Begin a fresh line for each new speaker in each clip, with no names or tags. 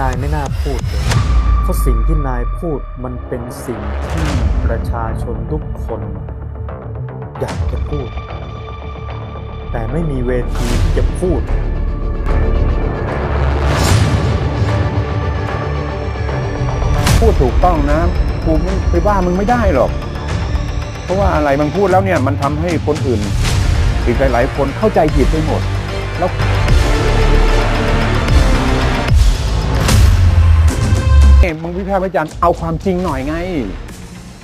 นายไม่น่าพูดเลยเพราะสิ่งที่นายพูดมันเป็นสิ่งที่ประชาชนทุกคน อยากจะพูด แต่ไม่มีเวทีที่จะพูด
พูดถูกต้องนะกูไปว่ามึงไม่ได้หรอก เพราะว่าอะไรมึงพูดแล้วเนี่ยมันทำให้คนอื่นอีกหลายๆคนเข้าใจผิดไปหมด แล้ว เอ้ยมึงวิพากษ์วิจารณ์เอาความจริงหน่อยไง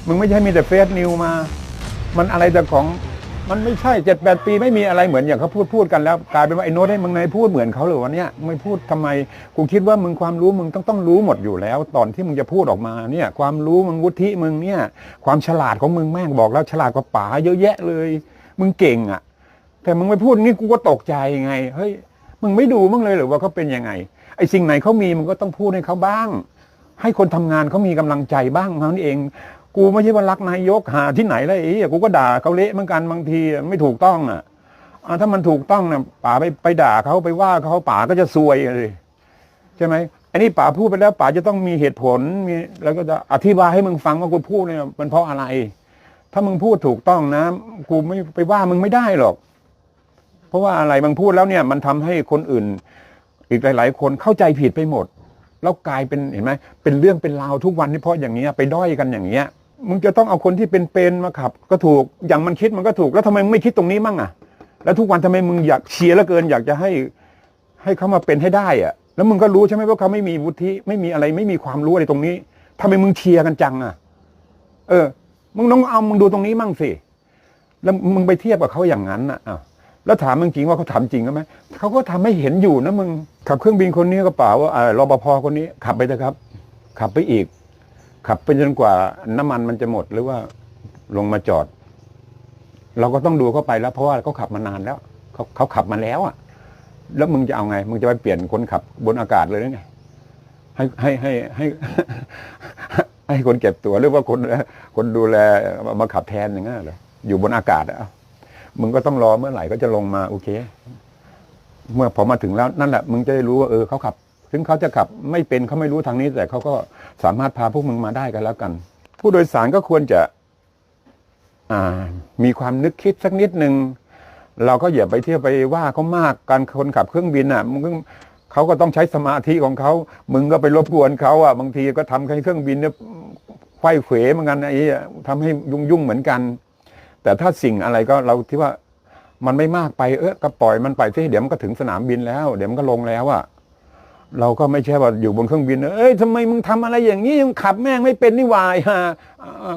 มึงไม่ใช่มีแต่เฟซนิวมา มันอะไรแต่ของมันไม่ใช่เจ็ดแปดปีไม่มีอะไรเหมือนอย่างเขาพูดพูดกันแล้วกลายเป็นว่าไอ้โน้ตให้มึงนายพูดเหมือนเขาหรือวันเนี้ยไม่พูดทำไมกูคิดว่ามึงความรู้มึงต้องต้องรู้หมดอยู่แล้ว ตอนที่มึงจะพูดออกมาเนี่ย ความรู้มึงวุฒิมึงเนี่ย ความฉลาดของมึงแม่งบอกแล้วฉลาดกว่าป๋าเยอะแยะเลย มึงเก่งอะ แต่มึงไม่พูดงี้กูก็ตกใจไงเฮ้ยมึงไม่ดูมึงเลยหรือว่าเขาเป็นยังไงไอ้สิ่งไหนเขามีมึงก็ต้องพูดให้เขาบ้าง ให้คนทำงานเขามีกำลังใจบ้างเท่านั้นเอง กูไม่ใช่ว่ารักนายกหาที่ไหนเลยไอ้เหี้ยกูก็ด่าเขาเละเหมือนกันบางทีไม่ถูกต้องอะถ้ามันถูกต้องนะป๋าไปไปด่าเขาไปว่าเขาป๋าก็จะซวยเลยใช่ไหมอันนี้ป๋าพูดไปแล้วป๋าจะต้องมีเหตุผลมีแล้วก็จะอธิบายให้มึงฟังว่ากูพูดเนี่ยมันเพราะอะไร ถ้ามึงพูดถูกต้องนะกูไม่ไปว่ามึงไม่ได้หรอก เพราะว่าอะไรมึงพูดแล้วเนี่ย มันทำให้คนอื่น อีกหลาย ๆ คนเข้าใจผิดไปหมด แล้วกลายเป็นเห็นไหมเป็นเรื่องเป็นราวทุกวันนี่เพราะอย่างเงี้ยไปด้อยกันอย่างเงี้ยมึงจะต้องเอาคนที่เป็นเป็นมาขับ ก็ถูกอย่างมันคิดมันก็ถูกแล้วทำไมไม่คิดตรงนี้มั่งอะ แล้วทุกวันทำไมมึงอยากเชียร์เหลือเกิน อยากจะให้ให้เขามาเป็นให้ได้อะ แล้วมึงก็รู้ใช่ไหมว่าเขาไม่มีวุฒิไม่มีอะไรไม่มีความรู้อะไรตรงนี้ทำไมมึงเชียร์กันจังอะ เออ มึงต้องเอามึงดูตรงนี้มั่งสิแล้วมึงไปเทียบกับเขาอย่างนั้นอะ แล้วถามมึงจริงว่าเขาทำจริงไหมเขาก็ทำให้เห็นอยู่นะมึงขับเครื่องบินคนนี้ก็เปล่าว่าอ่ารปภคนนี้ ขับไปเถอะครับ ขับไปอีก ขับไปจนกว่าน้ำมันมันจะหมดหรือว่าลงมาจอด เราก็ต้องดูเข้าไปแล้ว เพราะว่าเขาขับมานานแล้วเขาเขาขับมาแล้วอะ แล้วมึงจะเอาไง มึงจะไปเปลี่ยนคนขับบนอากาศเลยหรือไงให้ให้ให้ให้ให้คนเก็บตัวหรือว่าคนคนดูแลมาขับแทนอย่างนั้นเหรออยู่บนอากาศอะเอ้า มึงก็ต้องรอเมื่อไหร่ก็จะลงมาโอเค เมื่อพอมาถึงแล้วนั่นแหละ มึงจะได้รู้ว่าเออเขาขับ ถึงเขาจะขับไม่เป็นเขาไม่รู้ทางนี้ แต่เขาก็สามารถพาพวกมึงมาได้กันแล้วกัน ผู้โดยสารก็ควรจะอ่ามีความนึกคิดสักนิดหนึ่งเราก็อย่าไปเที่ยวไปว่าเขามากการคนขับเครื่องบินอะมึงเขาก็ต้องใช้สมาธิของเขามึงก็ไปรบกวนเขาอะบางทีก็ทำให้เครื่องบินเนี่ยไขว้เขวเหมือนกันไอ้ทำให้ยุ่งยุ่งเหมือนกัน แต่ถ้าสิ่งอะไรก็เราคิดว่ามันไม่มากไปเออก็ปล่อยมันไปที่เดี๋ยวมันก็ถึงสนามบินแล้ว เดี๋ยวมันก็ลงแล้วอะเราก็ไม่ใช่ว่าอยู่บนเครื่องบิน เอ้ยทำไมมึงทำอะไรอย่างนี้มึงขับแม่งไม่เป็นนี่วายฮะ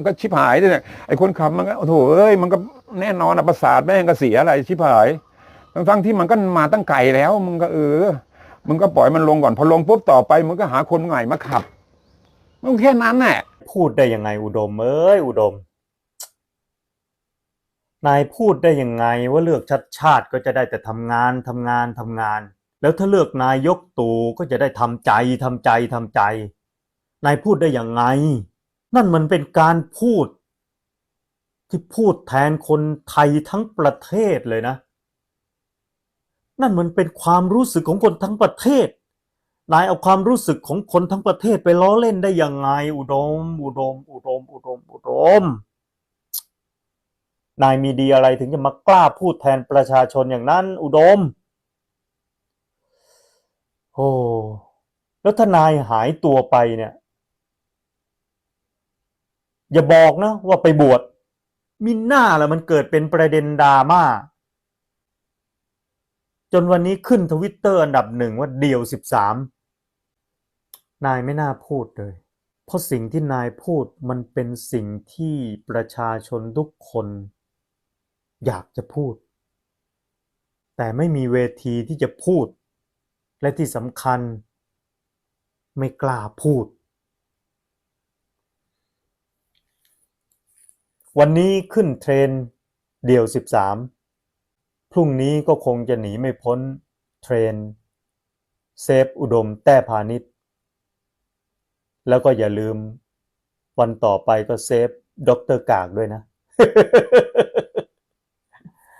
ก็ชิบหายด้วยเนี่ยไอ้คนขับมันก็โอ้โถเอ้ยมันก็แน่นอนอะประสาทแม่งก็เสียอะไรชิบหายทั้งๆที่มันก็มาตั้งไกลแล้วมึงก็เออมึงก็ปล่อยมันลงก่อนพอลงปุ๊บต่อไปมึงก็หาคนใหม่มาขับมันแค่นั้นแหละ
พูดได้ยังไงอุดมเอ้ยอุดม นายพูดได้ยังไงว่าเลือกชัดชาติก็จะได้แต่ทำงานทำงานทำงาน แล้วถ้าเลือกนายกตู่ก็จะได้ทำใจทำใจทำใจ นายพูดได้ยังไง นั่นมันเป็นการพูด ที่พูดแทนคนไทยทั้งประเทศเลยนะ นั่นมันเป็นความรู้สึกของคนทั้งประเทศ นายเอาความรู้สึกของคนทั้งประเทศไปล้อเล่นได้ยังไง อุดม อุดม อุดม อุดมอุดม นายมีดีอะไรถึงจะมากล้าพูดแทนประชาชนอย่างนั้น อุดม โอ้แล้วถ้านายหายตัวไปเนี่ย อย่าบอกนะว่าไปบวชมิน่าละมันเกิดเป็นประเด็นดราม่า จนวันนี้ขึ้นทวิตเตอร์อันดับหนึ่งว่าเดียวสิบสามนายไม่น่าพูดเลย เพราะสิ่งที่นายพูดมันเป็นสิ่งที่ประชาชนทุกคน อยากจะพูด แต่ไม่มีเวทีที่จะพูด และที่สำคัญ ไม่กล้าพูด วันนี้ขึ้นเทรนเดี่ยว 13 พรุ่งนี้ก็คงจะหนีไม่พ้นเทรนเซฟอุดมแต้พาณิชย์ แล้วก็อย่าลืมวันต่อไปก็เซฟด็อกเตอร์กากด้วยนะ